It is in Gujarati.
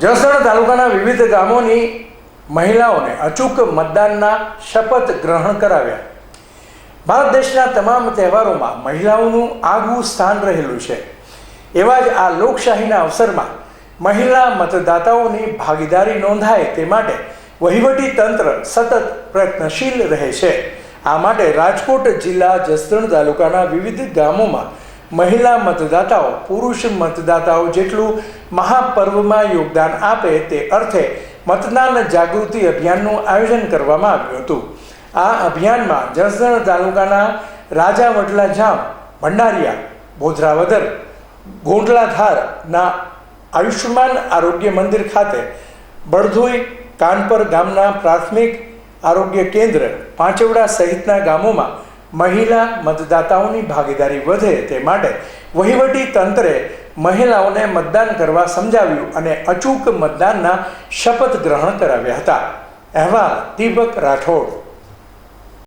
જસદણ તાલુકાના વિવિધ ગામોની મહિલાઓને અચૂક મતદાનના શપથ ગ્રહણ કરાવ્યા. ભારત દેશના તમામ તહેવારોમાં મહિલાઓનું આગવું સ્થાન રહેલું છે. એવા જ આ લોકશાહીના અવસરમાં મહિલા મતદાતાઓની ભાગીદારી નોંધાય તે માટે વહીવટી તંત્ર સતત પ્રયત્નશીલ રહે છે. આ માટે રાજકોટ જિલ્લા જસદણ તાલુકાના વિવિધ ગામોમાં મહિલા મતદાતાઓ, પુરુષ મતદાતાઓ જેટલું મહાપર્વમાં યોગદાન આપે તે અર્થે મતદાન જાગૃતિ અભિયાનનું આયોજન કરવામાં આવ્યું હતું. આ અભિયાનમાં જસદણ તાલુકાના રાજા વડલા જામ, ભંડારિયા, બોધરાવદર ગોંડલાધારના આયુષ્યમાન આરોગ્ય મંદિર ખાતે બળધોઈ કાનપર ગામના પ્રાથમિક આરોગ્ય કેન્દ્ર પાંચવડા સહિતના ગામોમાં મહિલા મતદાતાઓની ભાગીદારી વધે તે માટે વહીવટી તંત્રે મહિલાઓને મતદાન કરવા સમજાવ્યું અને અચૂક મતદાનના શપથ ગ્રહણ કરાવ્યા હતા. અહેવાલ દીપક રાઠોડ.